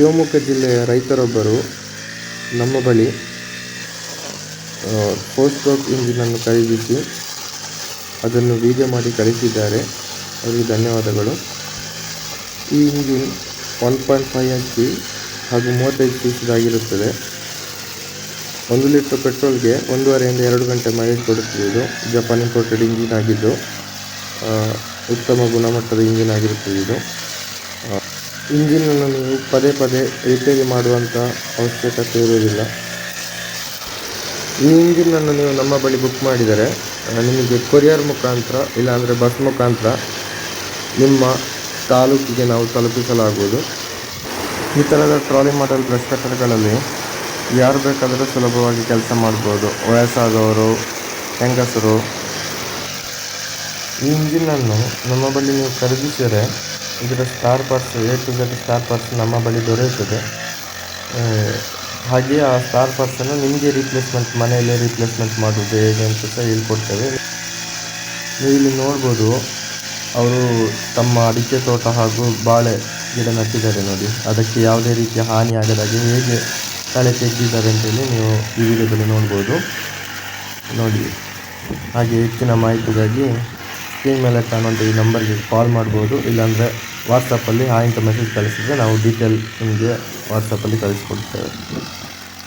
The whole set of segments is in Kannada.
ಶಿವಮೊಗ್ಗ ಜಿಲ್ಲೆಯ ರೈತರೊಬ್ಬರು ನಮ್ಮ ಬಳಿ ಪೋಸ್ಟ್ ಬಾಕ್ಸ್ ಇಂಜಿನನ್ನು ಖರೀದಿಸಿ ಅದನ್ನು ವೀಡಿಯೋ ಮಾಡಿ ಕಳಿಸಿದ್ದಾರೆ. ಅವರಿಗೆ ಧನ್ಯವಾದಗಳು. ಈ engine one point five H P ಹಾಗೂ ಮೂವತ್ತೈದು ಸಿ ಒಂದು ಲೀಟ್ರ್ ಪೆಟ್ರೋಲ್ಗೆ ಒಂದೂವರೆಯಿಂದ ಎರಡು ಗಂಟೆ ಮೈಲೇಜ್ ಕೊಡುತ್ತದೆ. ಇದು ಜಪಾನ್ ಇಂಪೋರ್ಟೆಡ್ ಇಂಜಿನ್ ಆಗಿದ್ದು ಉತ್ತಮ ಗುಣಮಟ್ಟದ ಇಂಜಿನ್ ಆಗಿರುತ್ತದೆ ಇದು. ಇಂಜಿನನ್ನು ನೀವು ಪದೇ ಪದೇ ರಿಪೇರಿ ಮಾಡುವಂಥ ಅವಶ್ಯಕತೆ ಇರುವುದಿಲ್ಲ. ಈ ಇಂಜಿನನ್ನು ನೀವು ನಮ್ಮ ಬಳಿ ಬುಕ್ ಮಾಡಿದರೆ ನಿಮಗೆ ಕೊರಿಯರ್ ಮುಖಾಂತರ ಇಲ್ಲಾಂದರೆ ಬಸ್ ಮುಖಾಂತರ ನಿಮ್ಮ ತಾಲೂಕಿಗೆ ನಾವು ತಲುಪಿಸಲಾಗುವುದು. ಈ ಥರದ ಟ್ರಾಲಿ ಮಾಡೆಲ್ ಬ್ರಷ್ ಯಾರು ಬೇಕಾದರೂ ಸುಲಭವಾಗಿ ಕೆಲಸ ಮಾಡ್ಬೋದು. ವಯಸ್ಸಾದವರು, ಹೆಂಗಸರು. ಈ ಇಂಜಿನನ್ನು ನಮ್ಮ ಬಳಿ ನೀವು ಖರೀದಿಸಿದರೆ ಇದರ star parts A to Z star parts ನಮ್ಮ ಬಳಿ ದೊರೆಯುತ್ತದೆ. ಆ, ಹಾಗೆ ಆ ಸ್ಟಾರ್ ಪಾರ್ಟ್ಸನ್ನು ನಿಮಗೆ ರೀಪ್ಲೇಸ್ಮೆಂಟ್ ಮನೆಯಲ್ಲೇ ರೀಪ್ಲೇಸ್ಮೆಂಟ್ ಮಾಡೋದು ಹೇಗೆ ಅಂತ ಸಹ ಹೇಳ್ಕೊಡ್ತೇವೆ. ನೀವು ಇಲ್ಲಿ ನೋಡ್ಬೋದು ಅವರು ತಮ್ಮ ಅಡಿಕೆ ತೋಟ ಹಾಗೂ ಬಾಳೆ ಗಿಡ ನಟ್ಟಿದ್ದಾರೆ ನೋಡಿ. ಅದಕ್ಕೆ ಯಾವುದೇ ರೀತಿಯ ಹಾನಿ ಆಗದಾಗೆ ಹೇಗೆ ಕಳೆ ತೆಗೆದಿದ್ದಾರೆ ಅಂತೇಳಿ ನೀವು ಈ ವಿಡಿಯೋದಲ್ಲಿ ನೋಡ್ಬೋದು. ನೋಡಿ ಹಾಗೆ ಹೆಚ್ಚಿನ ಮಾಹಿತಿಗಾಗಿ ಸ್ಕ್ರೀನ್ ಮೇಲೆ ಕಾಣುವಂಥ ಈ ನಂಬರ್ಗೆ ಕಾಲ್ ಮಾಡ್ಬೋದು, ಇಲ್ಲಾಂದರೆ ವಾಟ್ಸಪ್ಪಲ್ಲಿ ಹಾಯ್ ಅಂತ ಮೆಸೇಜ್ ಕಳಿಸಿದರೆ ನಾವು ಡೀಟೇಲ್ ನಿಮಗೆ ವಾಟ್ಸಪ್ಪಲ್ಲಿ ಕಳಿಸ್ಕೊಡ್ತೇವೆ.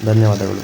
ಧನ್ಯವಾದಗಳು.